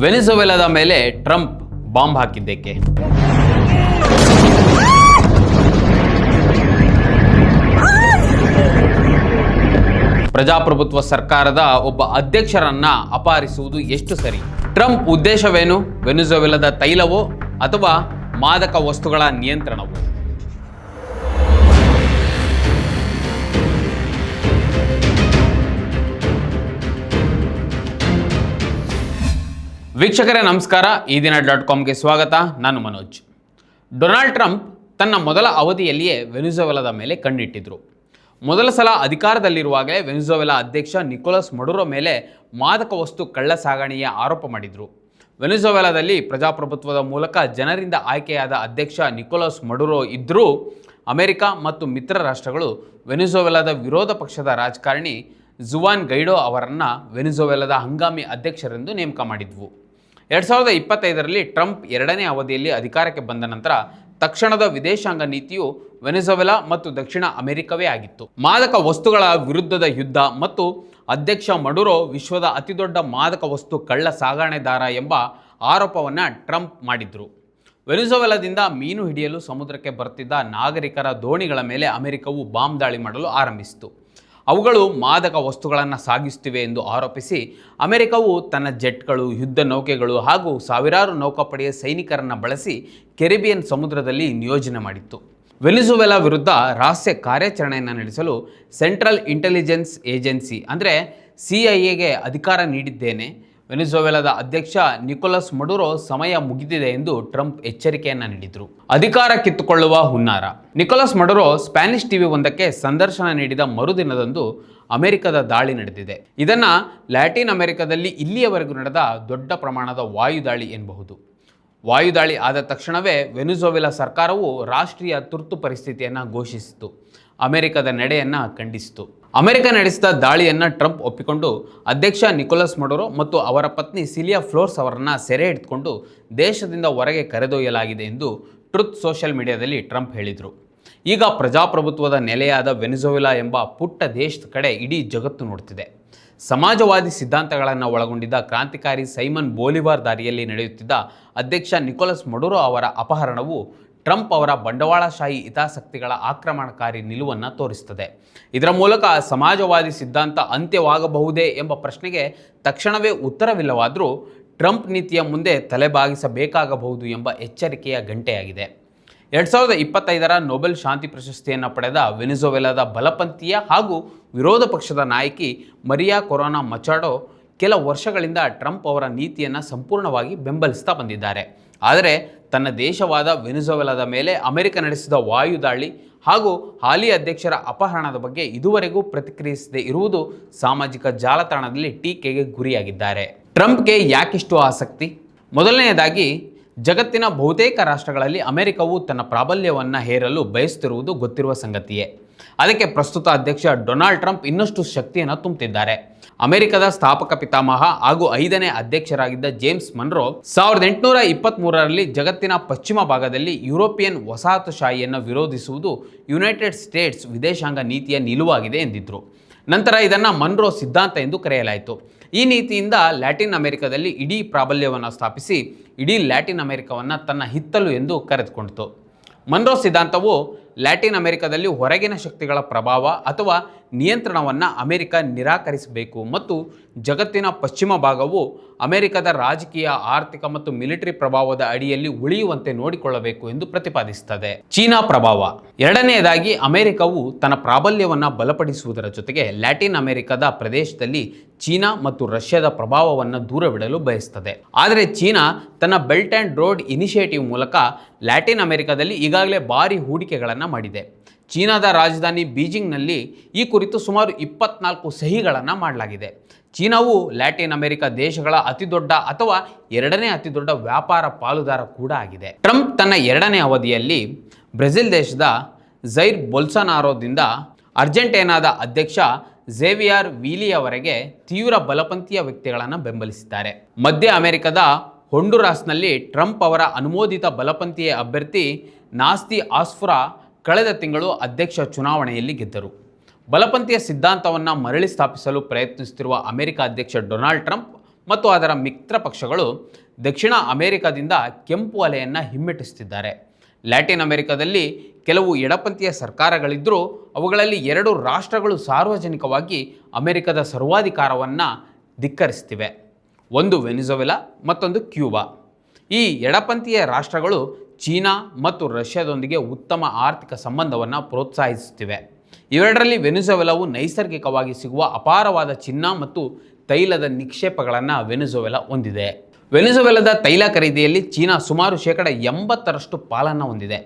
ವೆನಿಜುವೆಲಾದ ಮೇಲೆ Trump bomb ಹಾಕಿದ್ದಕ್ಕೆ. ಪ್ರಜಾಪ್ರಭುತ್ವ ಸರ್ಕಾರದ ಒಬ್ಬ ಅಧ್ಯಕ್ಷರನ್ನ ಅಪಹರಿಸುವುದು ಎಷ್ಟು ಸರಿ? ಟ್ರಂಪ್ ಉದ್ದೇಶವೇನು? ವೆನಿಜುವೆಲಾದ ತೈಲವೋ ಅಥವಾ ಮಾದಕ ವಸ್ತುಗಳ ನಿಯಂತ್ರಣವೋ? ವೀಕ್ಷಕರೇ, ನಮಸ್ಕಾರ. ಈ ದಿನ ಡಾಟ್ ಕಾಮ್ಗೆ ಸ್ವಾಗತ. ನಾನು ಮನೋಜ್. ಡೊನಾಲ್ಡ್ ಟ್ರಂಪ್ ತನ್ನ ಮೊದಲ ಅವಧಿಯಲ್ಲಿಯೇ ವೆನಿಜುವೆಲಾದ ಮೇಲೆ ಕಣ್ಣಿಟ್ಟಿದ್ರು. ಮೊದಲ ಸಲ ಅಧಿಕಾರದಲ್ಲಿರುವಾಗಲೇ ವೆನಿಜುವೆಲಾ ಅಧ್ಯಕ್ಷ ನಿಕೋಲಸ್ ಮಡುರೋ ಮೇಲೆ ಮಾದಕ ವಸ್ತು ಕಳ್ಳ ಸಾಗಣೆಯ ಆರೋಪ ಮಾಡಿದರು. ವೆನಿಜುವೆಲಾದಲ್ಲಿ ಪ್ರಜಾಪ್ರಭುತ್ವದ ಮೂಲಕ ಜನರಿಂದ ಆಯ್ಕೆಯಾದ ಅಧ್ಯಕ್ಷ ನಿಕೋಲಸ್ ಮಡುರೋ ಇದ್ದರೂ ಅಮೆರಿಕ ಮತ್ತು ಮಿತ್ರ ರಾಷ್ಟ್ರಗಳು ವೆನಿಜುವೆಲಾದ ವಿರೋಧ ಪಕ್ಷದ ರಾಜಕಾರಣಿ ಜುವಾನ್ ಗೈಡೋ ಅವರನ್ನು ವೆನಿಜುವೆಲಾದ ಹಂಗಾಮಿ ಅಧ್ಯಕ್ಷರೆಂದು ನೇಮಕ ಮಾಡಿದ್ವು. ಎರಡು ಸಾವಿರದ ಇಪ್ಪತ್ತೈದರಲ್ಲಿ ಟ್ರಂಪ್ ಎರಡನೇ ಅವಧಿಯಲ್ಲಿ ಅಧಿಕಾರಕ್ಕೆ ಬಂದ ನಂತರ ತಕ್ಷಣದ ವಿದೇಶಾಂಗ ನೀತಿಯು ವೆನೆಜುವೆಲಾ ಮತ್ತು ದಕ್ಷಿಣ ಅಮೆರಿಕವೇ ಆಗಿತ್ತು. ಮಾದಕ ವಸ್ತುಗಳ ವಿರುದ್ಧದ ಯುದ್ಧ ಮತ್ತು ಅಧ್ಯಕ್ಷ ಮಡುರೋ ವಿಶ್ವದ ಅತಿದೊಡ್ಡ ಮಾದಕ ವಸ್ತು ಕಳ್ಳ ಸಾಗಾಣೆದಾರ ಎಂಬ ಆರೋಪವನ್ನು ಟ್ರಂಪ್ ಮಾಡಿದ್ರು. ವೆನಿಜುವೆಲಾದಿಂದ ಮೀನು ಹಿಡಿಯಲು ಸಮುದ್ರಕ್ಕೆ ಬರ್ತಿದ್ದ ನಾಗರಿಕರ ದೋಣಿಗಳ ಮೇಲೆ ಅಮೆರಿಕವು ಬಾಂಬ್ ದಾಳಿ ಮಾಡಲು ಆರಂಭಿಸಿತು ಅವುಗಳು ಮಾದಕ ವಸ್ತುಗಳನ್ನು ಸಾಗಿಸುತ್ತಿವೆ ಎಂದು ಆರೋಪಿಸಿ ಅಮೆರಿಕವು ತನ್ನ ಜೆಟ್ಗಳು, ಯುದ್ಧ ನೌಕೆಗಳು ಹಾಗೂ ಸಾವಿರಾರು ನೌಕಾಪಡೆಯ ಸೈನಿಕರನ್ನು ಬಳಸಿ ಕೆರಿಬಿಯನ್ ಸಮುದ್ರದಲ್ಲಿ ನಿಯೋಜನೆ ಮಾಡಿತ್ತು. ವೆನಿಜುವೆಲಾ ವಿರುದ್ಧ ರಹಸ್ಯ ಕಾರ್ಯಾಚರಣೆಯನ್ನು ನಡೆಸಲು ಸೆಂಟ್ರಲ್ ಇಂಟೆಲಿಜೆನ್ಸ್ ಏಜೆನ್ಸಿ ಅಂದರೆ ಸಿ ಐ ಎಗೆ ಅಧಿಕಾರ ನೀಡಿದ್ದೇನೆ. ವೆನಿಜುವೆಲಾದ ಅಧ್ಯಕ್ಷ ನಿಕೋಲಸ್ ಮಡುರೋ ಸಮಯ ಮುಗಿದಿದೆ ಎಂದು ಟ್ರಂಪ್ ಎಚ್ಚರಿಕೆಯನ್ನ ನೀಡಿದರು. ಅಧಿಕಾರ ಕಿತ್ತುಕೊಳ್ಳುವ ಹುನ್ನಾರ. ನಿಕೋಲಸ್ ಮಡುರೋ ಸ್ಪ್ಯಾನಿಷ್ ಟಿವಿ ಒಂದಕ್ಕೆ ಸಂದರ್ಶನ ನೀಡಿದ ಮರುದಿನದಂದು ಅಮೆರಿಕದ ದಾಳಿ ನಡೆದಿದೆ. ಇದನ್ನ ಲ್ಯಾಟಿನ್ ಅಮೆರಿಕದಲ್ಲಿ ಇಲ್ಲಿಯವರೆಗೂ ನಡೆದ ದೊಡ್ಡ ಪ್ರಮಾಣದ ವಾಯುದಾಳಿ ಎನ್ನಬಹುದು. ವಾಯುದಾಳಿ ಆದ ತಕ್ಷಣವೇ ವೆನಿಜೋವೆಲಾ ಸರ್ಕಾರವು ರಾಷ್ಟ್ರೀಯ ತುರ್ತು ಪರಿಸ್ಥಿತಿಯನ್ನು ಘೋಷಿಸಿತು ಅಮೆರಿಕದ ನಡೆಯನ್ನು ಖಂಡಿಸಿತು ಅಮೆರಿಕ ನಡೆಸಿದ ದಾಳಿಯನ್ನು ಟ್ರಂಪ್ ಒಪ್ಪಿಕೊಂಡು ಅಧ್ಯಕ್ಷ ನಿಕೋಲಸ್ ಮಡೋರೋ ಮತ್ತು ಅವರ ಪತ್ನಿ ಸಿಲಿಯಾ ಫ್ಲೋರ್ಸ್ ಅವರನ್ನು ಸೆರೆ ಹಿಡಿದುಕೊಂಡು ದೇಶದಿಂದ ಹೊರಗೆ ಕರೆದೊಯ್ಯಲಾಗಿದೆ ಎಂದು ಟ್ರುತ್ ಸೋಷಿಯಲ್ ಮೀಡಿಯಾದಲ್ಲಿ ಟ್ರಂಪ್ ಹೇಳಿದರು. ಈಗ ಪ್ರಜಾಪ್ರಭುತ್ವದ ನೆಲೆಯಾದ ವೆನಿಜೋವಿಲಾ ಎಂಬ ಪುಟ್ಟ ದೇಶದ ಕಡೆ ಇಡೀ ಜಗತ್ತು ನೋಡುತ್ತಿದೆ ಸಮಾಜವಾದಿ ಸಿದ್ಧಾಂತಗಳನ್ನು ಒಳಗೊಂಡಿದ್ದ ಕ್ರಾಂತಿಕಾರಿ ಸೈಮನ್ ಬೋಲಿವಾರ್ ದಾರಿಯಲ್ಲಿ ನಡೆಯುತ್ತಿದ್ದ ಅಧ್ಯಕ್ಷ ನಿಕೋಲಸ್ ಮಡುರೋ ಅವರ ಅಪಹರಣವು ಟ್ರಂಪ್ ಅವರ ಬಂಡವಾಳಶಾಹಿ ಹಿತಾಸಕ್ತಿಗಳ ಆಕ್ರಮಣಕಾರಿ ನಿಲುವನ್ನು ತೋರಿಸುತ್ತದೆ. ಇದರ ಮೂಲಕ ಸಮಾಜವಾದಿ ಸಿದ್ಧಾಂತ ಅಂತ್ಯವಾಗಬಹುದೇ ಎಂಬ ಪ್ರಶ್ನೆಗೆ ತಕ್ಷಣವೇ ಉತ್ತರವಿಲ್ಲವಾದರೂ ಟ್ರಂಪ್ ನೀತಿಯ ಮುಂದೆ ತಲೆಬಾಗಿಸಬೇಕಾಗಬಹುದು ಎಂಬ ಎಚ್ಚರಿಕೆಯ ಗಂಟೆಯಾಗಿದೆ. ಎರಡು ಸಾವಿರದ ಇಪ್ಪತ್ತೈದರ ನೊಬೆಲ್ ಶಾಂತಿ ಪ್ರಶಸ್ತಿಯನ್ನು ಪಡೆದ ವೆನಿಜೋವೆಲಾದ ಬಲಪಂಥೀಯ ಹಾಗೂ ವಿರೋಧ ಪಕ್ಷದ ನಾಯಕಿ ಮರಿಯಾ ಕೊರೋನಾ ಮಚಾಡೋ ಕೆಲ ವರ್ಷಗಳಿಂದ ಟ್ರಂಪ್ ಅವರ ನೀತಿಯನ್ನು ಸಂಪೂರ್ಣವಾಗಿ ಬೆಂಬಲಿಸ್ತಾ ಬಂದಿದ್ದಾರೆ. ಆದರೆ ತನ್ನ ದೇಶವಾದ ವೆನೆಜುವೆಲಾದ ಮೇಲೆ ಅಮೆರಿಕ ನಡೆಸಿದ ವಾಯುದಾಳಿ ಹಾಗೂ ಹಾಲಿ ಅಧ್ಯಕ್ಷರ ಅಪಹರಣದ ಬಗ್ಗೆ ಇದುವರೆಗೂ ಪ್ರತಿಕ್ರಿಯಿಸದೇ ಇರುವುದು ಸಾಮಾಜಿಕ ಜಾಲತಾಣದಲ್ಲಿ ಟೀಕೆಗೆ ಗುರಿಯಾಗಿದ್ದಾರೆ. ಟ್ರಂಪ್ಗೆ ಯಾಕಿಷ್ಟು ಆಸಕ್ತಿ? ಮೊದಲನೆಯದಾಗಿ ಜಗತ್ತಿನ ಬಹುತೇಕ ರಾಷ್ಟ್ರಗಳಲ್ಲಿ ಅಮೆರಿಕವು ತನ್ನ ಪ್ರಾಬಲ್ಯವನ್ನು ಹೇರಲು ಬಯಸುತ್ತಿರುವುದು ಗೊತ್ತಿರುವ ಸಂಗತಿಯೇ. ಅದಕ್ಕೆ ಪ್ರಸ್ತುತ ಅಧ್ಯಕ್ಷ ಡೊನಾಲ್ಡ್ ಟ್ರಂಪ್ ಇನ್ನಷ್ಟು ಶಕ್ತಿಯನ್ನು ತುಂಬುತ್ತಿದ್ದಾರೆ ಅಮೆರಿಕದ ಸ್ಥಾಪಕ ಪಿತಾಮಹ ಹಾಗೂ ಐದನೇ ಅಧ್ಯಕ್ಷರಾಗಿದ್ದ ಜೇಮ್ಸ್ ಮನ್ರೋ ಸಾವಿರದ ಎಂಟುನೂರ ಇಪ್ಪತ್ತ್ಮೂರರಲ್ಲಿ ಜಗತ್ತಿನ ಪಶ್ಚಿಮ ಭಾಗದಲ್ಲಿ ಯುರೋಪಿಯನ್ ವಸಾಹತುಶಾಹಿಯನ್ನು ವಿರೋಧಿಸುವುದು ಯುನೈಟೆಡ್ ಸ್ಟೇಟ್ಸ್ ವಿದೇಶಾಂಗ ನೀತಿಯ ನಿಲುವಾಗಿದೆ ಎಂದಿದ್ದರು ನಂತರ ಇದನ್ನು ಮನ್ರೋ ಸಿದ್ಧಾಂತ ಎಂದು ಕರೆಯಲಾಯಿತು. ಈ ನೀತಿಯಿಂದ ಲ್ಯಾಟಿನ್ ಅಮೆರಿಕದಲ್ಲಿ ಇಡೀ ಪ್ರಾಬಲ್ಯವನ್ನು ಸ್ಥಾಪಿಸಿ ಇಡೀ ಲ್ಯಾಟಿನ್ ಅಮೆರಿಕವನ್ನು ತನ್ನ ಹಿತ್ತಲು ಎಂದು ಕರೆದುಕೊಂಡಿತು. ಮನ್ರೋ ಸಿದ್ಧಾಂತವು ಲ್ಯಾಟಿನ್ ಅಮೆರಿಕದಲ್ಲಿ ಹೊರಗಿನ ಶಕ್ತಿಗಳ ಪ್ರಭಾವ ಅಥವಾ ನಿಯಂತ್ರಣವನ್ನು ಅಮೆರಿಕ ನಿರಾಕರಿಸಬೇಕು ಮತ್ತು ಜಗತ್ತಿನ ಪಶ್ಚಿಮ ಭಾಗವು ಅಮೆರಿಕದ ರಾಜಕೀಯ, ಆರ್ಥಿಕ ಮತ್ತು ಮಿಲಿಟರಿ ಪ್ರಭಾವದ ಅಡಿಯಲ್ಲಿ ಉಳಿಯುವಂತೆ ನೋಡಿಕೊಳ್ಳಬೇಕು ಎಂದು ಪ್ರತಿಪಾದಿಸುತ್ತದೆ. ಚೀನಾ ಪ್ರಭಾವ. ಎರಡನೆಯದಾಗಿ ಅಮೆರಿಕವು ತನ್ನ ಪ್ರಾಬಲ್ಯವನ್ನು ಬಲಪಡಿಸುವುದರ ಜೊತೆಗೆ ಲ್ಯಾಟಿನ್ ಅಮೆರಿಕದ ಪ್ರದೇಶದಲ್ಲಿ ಚೀನಾ ಮತ್ತು ರಷ್ಯಾದ ಪ್ರಭಾವವನ್ನು ದೂರವಿಡಲು ಬಯಸುತ್ತದೆ. ಆದರೆ ಚೀನಾ ತನ್ನ ಬೆಲ್ಟ್ ಆ್ಯಂಡ್ ರೋಡ್ ಇನಿಷಿಯೇಟಿವ್ ಮೂಲಕ ಲ್ಯಾಟಿನ್ ಅಮೆರಿಕದಲ್ಲಿ ಈಗಾಗಲೇ ಭಾರಿ ಹೂಡಿಕೆಗಳನ್ನು ಮಾಡಿದೆ. ಚೀನಾದ ರಾಜಧಾನಿ ಬೀಜಿಂಗ್ನಲ್ಲಿ ಈ ಕುರಿತು ಸುಮಾರು ಇಪ್ಪತ್ನಾಲ್ಕು ಸಹಿಗಳನ್ನು ಮಾಡಲಾಗಿದೆ. ಚೀನಾವು ಲ್ಯಾಟಿನ್ ಅಮೆರಿಕ ದೇಶಗಳ ಅತಿದೊಡ್ಡ ಅಥವಾ ಎರಡನೇ ಅತಿದೊಡ್ಡ ವ್ಯಾಪಾರ ಪಾಲುದಾರ ಕೂಡ ಆಗಿದೆ. ಟ್ರಂಪ್ ತನ್ನ ಎರಡನೇ ಅವಧಿಯಲ್ಲಿ ಬ್ರೆಜಿಲ್ ದೇಶದ ಜೈರ್ ಬೊಲ್ಸನಾರೋದಿಂದ ಅರ್ಜೆಂಟೈನಾದ ಅಧ್ಯಕ್ಷ ಝೇವಿಯಾರ್ ವೀಲಿಯವರೆಗೆ ತೀವ್ರ ಬಲಪಂಥೀಯ ವ್ಯಕ್ತಿಗಳನ್ನು ಬೆಂಬಲಿಸಿದ್ದಾರೆ. ಮಧ್ಯ ಅಮೆರಿಕದ ಹೊಂಡುರಾಸ್ನಲ್ಲಿ ಟ್ರಂಪ್ ಅವರ ಅನುಮೋದಿತ ಬಲಪಂಥೀಯ ಅಭ್ಯರ್ಥಿ ನಾಸ್ತಿ ಆಸ್ಫುರಾ ಕಳೆದ ತಿಂಗಳು ಅಧ್ಯಕ್ಷ ಚುನಾವಣೆಯಲ್ಲಿ ಗೆದ್ದರು. ಬಲಪಂಥೀಯ ಸಿದ್ಧಾಂತವನ್ನು ಮರಳಿ ಸ್ಥಾಪಿಸಲು ಪ್ರಯತ್ನಿಸುತ್ತಿರುವ ಅಮೆರಿಕ ಅಧ್ಯಕ್ಷ ಡೊನಾಲ್ಡ್ ಟ್ರಂಪ್ ಮತ್ತು ಅದರ ಮಿತ್ರ ಪಕ್ಷಗಳು ದಕ್ಷಿಣ ಅಮೆರಿಕದಿಂದ ಕೆಂಪು ಅಲೆಯನ್ನು ಹಿಮ್ಮೆಟ್ಟಿಸುತ್ತಿದ್ದಾರೆ. ಲ್ಯಾಟಿನ್ ಅಮೆರಿಕದಲ್ಲಿ ಕೆಲವು ಎಡಪಂಥೀಯ ಸರ್ಕಾರಗಳಿದ್ದರೂ ಅವುಗಳಲ್ಲಿ ಎರಡು ರಾಷ್ಟ್ರಗಳು ಸಾರ್ವಜನಿಕವಾಗಿ ಅಮೆರಿಕದ ಸರ್ವಾಧಿಕಾರವನ್ನು ಧಿಕ್ಕರಿಸ್ತಿವೆ ಒಂದು ವೆನಿಜೊವೆಲಾ, ಮತ್ತೊಂದು ಕ್ಯೂಬಾ. ಈ ಎಡಪಂಥೀಯ ರಾಷ್ಟ್ರಗಳು ಚೀನಾ ಮತ್ತು ರಷ್ಯಾದೊಂದಿಗೆ ಉತ್ತಮ ಆರ್ಥಿಕ ಸಂಬಂಧವನ್ನು ಪ್ರೋತ್ಸಾಹಿಸುತ್ತಿವೆ. ಇವೆರಡರಲ್ಲಿ ವೆನಿಜುವೆಲಾವು ನೈಸರ್ಗಿಕವಾಗಿ ಸಿಗುವ ಅಪಾರವಾದ ಚಿನ್ನ ಮತ್ತು ತೈಲದ ನಿಕ್ಷೇಪಗಳನ್ನು ವೆನಿಜುವೆಲಾ ಹೊಂದಿದೆ. ವೆನಿಜುವೆಲಾದ ತೈಲ ಖರೀದಿಯಲ್ಲಿ ಚೀನಾ ಸುಮಾರು ಶೇಕಡ ಎಂಬತ್ತರಷ್ಟು ಪಾಲನ್ನು ಹೊಂದಿದೆ.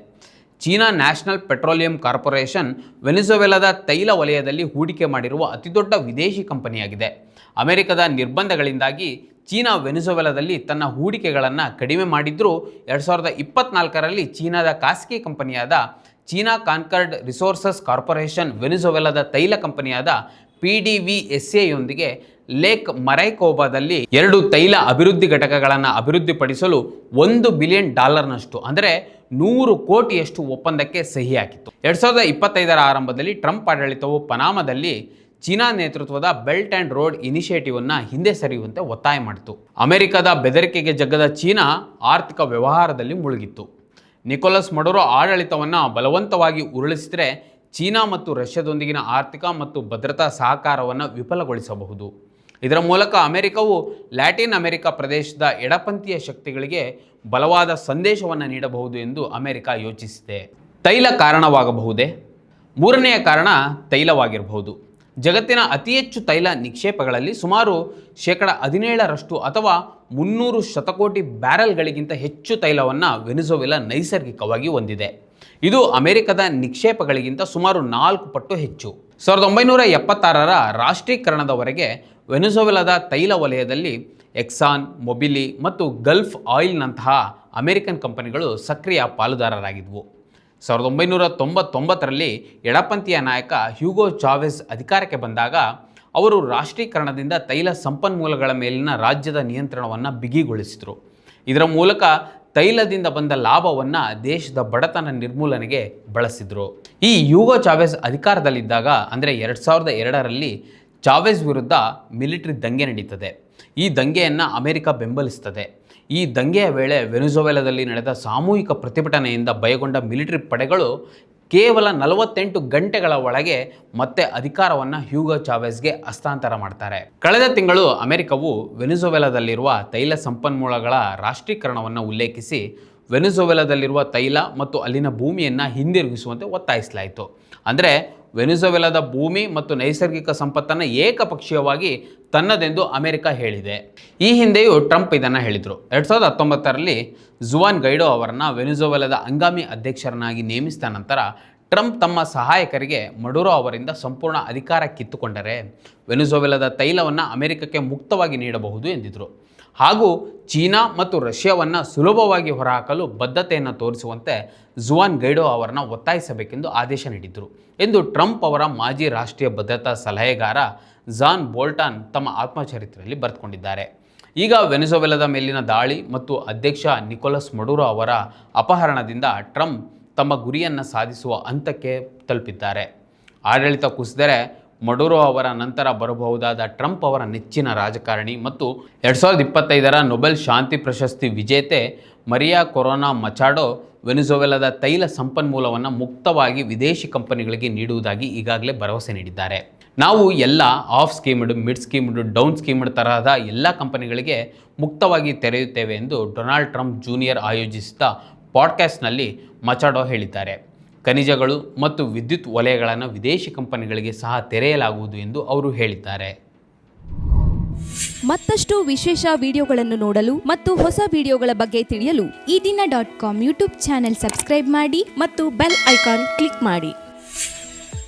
ಚೀನಾ ನ್ಯಾಷನಲ್ ಪೆಟ್ರೋಲಿಯಂ ಕಾರ್ಪೊರೇಷನ್ ವೆನಿಸೋವೆಲಾದ ತೈಲ ವಲಯದಲ್ಲಿ ಹೂಡಿಕೆ ಮಾಡಿರುವ ಅತಿದೊಡ್ಡ ವಿದೇಶಿ ಕಂಪನಿಯಾಗಿದೆ. ಅಮೆರಿಕದ ನಿರ್ಬಂಧಗಳಿಂದಾಗಿ ಚೀನಾ ವೆನಿಸೋವೆಲಾದಲ್ಲಿ ತನ್ನ ಹೂಡಿಕೆಗಳನ್ನು ಕಡಿಮೆ ಮಾಡಿದ್ರೂ ಎರಡು ಸಾವಿರದ ಇಪ್ಪತ್ನಾಲ್ಕರಲ್ಲಿ ಚೀನಾದ ಖಾಸಗಿ ಕಂಪನಿಯಾದ ಚೀನಾ ಕಾನ್ಕರ್ಡ್ ರಿಸೋರ್ಸಸ್ ಕಾರ್ಪೊರೇಷನ್ ವೆನಿಸೋವೆಲಾದ ತೈಲ ಕಂಪನಿಯಾದ ಪಿ ಡಿ ವಿ ಎಸ್ ಎಯೊಂದಿಗೆ ಲೇಕ್ ಮರೈಕೋಬಾದಲ್ಲಿ ಎರಡು ತೈಲ ಅಭಿವೃದ್ಧಿ ಘಟಕಗಳನ್ನು ಅಭಿವೃದ್ಧಿಪಡಿಸಲು ಒಂದು ಬಿಲಿಯನ್ ಡಾಲರ್ನಷ್ಟು, ಅಂದರೆ ನೂರು ಕೋಟಿಯಷ್ಟು ಒಪ್ಪಂದಕ್ಕೆ ಸಹಿ ಹಾಕಿತ್ತು ಎರಡು ಸಾವಿರದ ಇಪ್ಪತ್ತೈದರ ಆರಂಭದಲ್ಲಿ ಟ್ರಂಪ್ ಆಡಳಿತವು ಪನಾಮದಲ್ಲಿ ಚೀನಾ ನೇತೃತ್ವದ ಬೆಲ್ಟ್ ಆ್ಯಂಡ್ ರೋಡ್ ಇನಿಷಿಯೇಟಿವನ್ನು ಹಿಂದೆ ಸರಿಯುವಂತೆ ಒತ್ತಾಯ ಮಾಡಿತು. ಅಮೆರಿಕದ ಬೆದರಿಕೆಗೆ ಜಗ್ಗದ ಚೀನಾ ಆರ್ಥಿಕ ವ್ಯವಹಾರದಲ್ಲಿ ಮುಳುಗಿತ್ತು. ನಿಕೋಲಸ್ ಮಡುರೋ ಆಡಳಿತವನ್ನು ಬಲವಂತವಾಗಿ ಉರುಳಿಸಿದರೆ ಚೀನಾ ಮತ್ತು ರಷ್ಯಾದೊಂದಿಗಿನ ಆರ್ಥಿಕ ಮತ್ತು ಭದ್ರತಾ ಸಹಕಾರವನ್ನು ವಿಫಲಗೊಳಿಸಬಹುದು. ಇದರ ಮೂಲಕ ಅಮೆರಿಕವು ಲ್ಯಾಟಿನ್ ಅಮೆರಿಕ ಪ್ರದೇಶದ ಎಡಪಂಥೀಯ ಶಕ್ತಿಗಳಿಗೆ ಬಲವಾದ ಸಂದೇಶವನ್ನು ನೀಡಬಹುದು ಎಂದು ಅಮೆರಿಕ ಯೋಚಿಸಿದೆ. ತೈಲ ಕಾರಣವಾಗಬಹುದೇ? ಮೂರನೆಯ ಕಾರಣ ತೈಲವಾಗಿರಬಹುದು. ಜಗತ್ತಿನ ಅತಿ ಹೆಚ್ಚು ತೈಲ ನಿಕ್ಷೇಪಗಳಲ್ಲಿ ಸುಮಾರು ಶೇಕಡ ಹದಿನೇಳರಷ್ಟು ಅಥವಾ ಮುನ್ನೂರು ಶತಕೋಟಿ ಬ್ಯಾರೆಲ್ಗಳಿಗಿಂತ ಹೆಚ್ಚು ತೈಲವನ್ನು ವೆನಿಜುವೆಲಾ ನೈಸರ್ಗಿಕವಾಗಿ ಹೊಂದಿದೆ. ಇದು ಅಮೆರಿಕದ ನಿಕ್ಷೇಪಗಳಿಗಿಂತ ಸುಮಾರು ನಾಲ್ಕು ಪಟ್ಟು ಹೆಚ್ಚು. ಸಾವಿರದ ಒಂಬೈನೂರ ಎಪ್ಪತ್ತಾರರ ರಾಷ್ಟ್ರೀಕರಣದವರೆಗೆ ವೆನಿಜುವೆಲಾದ ತೈಲ ವಲಯದಲ್ಲಿ ಎಕ್ಸಾನ್, ಮೊಬಿಲಿ ಮತ್ತು ಗಲ್ಫ್ ಆಯಿಲ್ನಂತಹ ಅಮೆರಿಕನ್ ಕಂಪನಿಗಳು ಸಕ್ರಿಯ ಪಾಲುದಾರರಾಗಿದ್ವು. ಸಾವಿರದ ಒಂಬೈನೂರ ತೊಂಬತ್ತೊಂಬತ್ತರಲ್ಲಿ ಎಡಪಂಥೀಯ ನಾಯಕ ಹ್ಯೂಗೋ ಚಾವೆಸ್ ಅಧಿಕಾರಕ್ಕೆ ಬಂದಾಗ ಅವರು ರಾಷ್ಟ್ರೀಕರಣದಿಂದ ತೈಲ ಸಂಪನ್ಮೂಲಗಳ ಮೇಲಿನ ರಾಜ್ಯದ ನಿಯಂತ್ರಣವನ್ನು ಬಿಗಿಗೊಳಿಸಿದರು. ಇದರ ಮೂಲಕ ತೈಲದಿಂದ ಬಂದ ಲಾಭವನ್ನು ದೇಶದ ಬಡತನ ನಿರ್ಮೂಲನೆಗೆ ಬಳಸಿದರು. ಈ ಯುಗೋ ಚಾವೆಸ್ ಅಧಿಕಾರದಲ್ಲಿದ್ದಾಗ, ಅಂದರೆ ಎರಡು ಸಾವಿರದ ಎರಡರಲ್ಲಿ ಚಾವೆಸ್ ವಿರುದ್ಧ ಮಿಲಿಟರಿ ದಂಗೆ ನಡೀತದೆ. ಈ ದಂಗೆಯನ್ನು ಅಮೆರಿಕ ಬೆಂಬಲಿಸ್ತದೆ. ಈ ದಂಗೆಯ ವೇಳೆ ವೆನುಜೋವೆಲಾದಲ್ಲಿ ನಡೆದ ಸಾಮೂಹಿಕ ಪ್ರತಿಭಟನೆಯಿಂದ ಭಯಗೊಂಡ ಮಿಲಿಟರಿ ಪಡೆಗಳು ಕೇವಲ ನಲವತ್ತೆಂಟು ಗಂಟೆಗಳ ಒಳಗೆ ಮತ್ತೆ ಅಧಿಕಾರವನ್ನು ಹ್ಯೂಗೋ ಚಾವೆಸ್ಗೆ ಹಸ್ತಾಂತರ ಮಾಡ್ತಾರೆ. ಕಳೆದ ತಿಂಗಳು ಅಮೆರಿಕವು ವೆನಿಜುವೆಲಾದಲ್ಲಿರುವ ತೈಲ ಸಂಪನ್ಮೂಲಗಳ ರಾಷ್ಟ್ರೀಕರಣವನ್ನು ಉಲ್ಲೇಖಿಸಿ ವೆನಿಜುವೆಲಾದಲ್ಲಿರುವ ತೈಲ ಮತ್ತು ಅಲ್ಲಿನ ಭೂಮಿಯನ್ನು ಹಿಂದಿರುಗಿಸುವಂತೆ ಒತ್ತಾಯಿಸಲಾಯಿತು. ಅಂದರೆ ವೆನಿಜುವೆಲಾದ ಭೂಮಿ ಮತ್ತು ನೈಸರ್ಗಿಕ ಸಂಪತ್ತನ್ನು ಏಕಪಕ್ಷೀಯವಾಗಿ ತನ್ನದೆಂದು ಅಮೆರಿಕ ಹೇಳಿದೆ. ಈ ಹಿಂದೆಯೂ ಟ್ರಂಪ್ ಇದನ್ನು ಹೇಳಿದರು. ಎರಡು ಸಾವಿರದ ಹತ್ತೊಂಬತ್ತರಲ್ಲಿ ಜುವಾನ್ ಗೈಡೋ ಅವರನ್ನು ವೆನಿಜುವೆಲಾದ ಹಂಗಾಮಿ ಅಧ್ಯಕ್ಷರನ್ನಾಗಿ ನೇಮಿಸಿದ ನಂತರ ಟ್ರಂಪ್ ತಮ್ಮ ಸಹಾಯಕರಿಗೆ ಮಡುರೋ ಅವರಿಂದ ಸಂಪೂರ್ಣ ಅಧಿಕಾರ ಕಿತ್ತುಕೊಂಡರೆ ವೆನೆಜೋವೆಲಾದ ತೈಲವನ್ನು ಅಮೆರಿಕಕ್ಕೆ ಮುಕ್ತವಾಗಿ ನೀಡಬಹುದು ಎಂದಿದ್ದರು ಹಾಗೂ ಚೀನಾ ಮತ್ತು ರಷ್ಯಾವನ್ನು ಸುಲಭವಾಗಿ ಹೊರಹಾಕಲು ಬದ್ಧತೆಯನ್ನು ತೋರಿಸುವಂತೆ ಜುವಾನ್ ಗೈಡೋ ಅವರನ್ನು ಒತ್ತಾಯಿಸಬೇಕೆಂದು ಆದೇಶ ನೀಡಿದ್ದರು ಎಂದು ಟ್ರಂಪ್ ಅವರ ಮಾಜಿ ರಾಷ್ಟ್ರೀಯ ಭದ್ರತಾ ಸಲಹೆಗಾರ ಜಾನ್ ಬೋಲ್ಟಾನ್ ತಮ್ಮ ಆತ್ಮಚರಿತ್ರೆಯಲ್ಲಿ ಬರೆದುಕೊಂಡಿದ್ದಾರೆ. ಈಗ ವೆನೆಜೋವೆಲಾದ ಮೇಲಿನ ದಾಳಿ ಮತ್ತು ಅಧ್ಯಕ್ಷ ನಿಕೋಲಸ್ ಮಡುರೋ ಅವರ ಅಪಹರಣದಿಂದ ಟ್ರಂಪ್ ತಮ್ಮ ಗುರಿಯನ್ನು ಸಾಧಿಸುವ ಹಂತಕ್ಕೆ ತಲುಪಿದ್ದಾರೆ. ಆಡಳಿತ ಕುಸಿದರೆ ಮಡುರೋ ಅವರ ನಂತರ ಬರಬಹುದಾದ ಟ್ರಂಪ್ ಅವರ ನೆಚ್ಚಿನ ರಾಜಕಾರಣಿ ಮತ್ತು ಎರಡು ಸಾವಿರದ ಇಪ್ಪತ್ತೈದರ ನೊಬೆಲ್ ಶಾಂತಿ ಪ್ರಶಸ್ತಿ ವಿಜೇತೆ ಮರಿಯಾ ಕೊರೋನಾ ಮಚಾಡೋ ವೆನಿಜುವೆಲಾದ ತೈಲ ಸಂಪನ್ಮೂಲವನ್ನು ಮುಕ್ತವಾಗಿ ವಿದೇಶಿ ಕಂಪನಿಗಳಿಗೆ ನೀಡುವುದಾಗಿ ಈಗಾಗಲೇ ಭರವಸೆ ನೀಡಿದ್ದಾರೆ. ನಾವು ಎಲ್ಲ ಆಫ್ ಸ್ಕೀಮ್ಡ್ ಮಿಡ್ ಸ್ಕೀಮ್ಡ್ ಡೌನ್ ಸ್ಕೀಮ್ಡ್ ತರಹದ ಎಲ್ಲ ಕಂಪನಿಗಳಿಗೆ ಮುಕ್ತವಾಗಿ ತೆರೆಯುತ್ತೇವೆ ಎಂದು ಡೊನಾಲ್ಡ್ ಟ್ರಂಪ್ ಜೂನಿಯರ್ ಆಯೋಜಿಸಿದ ಪಾಡ್ಕಾಸ್ಟ್ನಲ್ಲಿ ಮಚಾಡೋ ಹೇಳಿದ್ದಾರೆ. ಖನಿಜಗಳು ಮತ್ತು ವಿದ್ಯುತ್ ವಲಯಗಳನ್ನು ವಿದೇಶಿ ಕಂಪನಿಗಳಿಗೆ ಸಹ ತೆರೆಯಲಾಗುವುದು ಎಂದು ಅವರು ಹೇಳಿದ್ದಾರೆ. ಮತ್ತಷ್ಟು ವಿಶೇಷ ವಿಡಿಯೋಗಳನ್ನು ನೋಡಲು ಮತ್ತು ಹೊಸ ವಿಡಿಯೋಗಳ ಬಗ್ಗೆ ತಿಳಿಯಲು Ee Dina dot com YouTube channel subscribe ಮಾಡಿ ಮತ್ತು ಬೆಲ್ ಐಕಾನ್ ಕ್ಲಿಕ್ ಮಾಡಿ.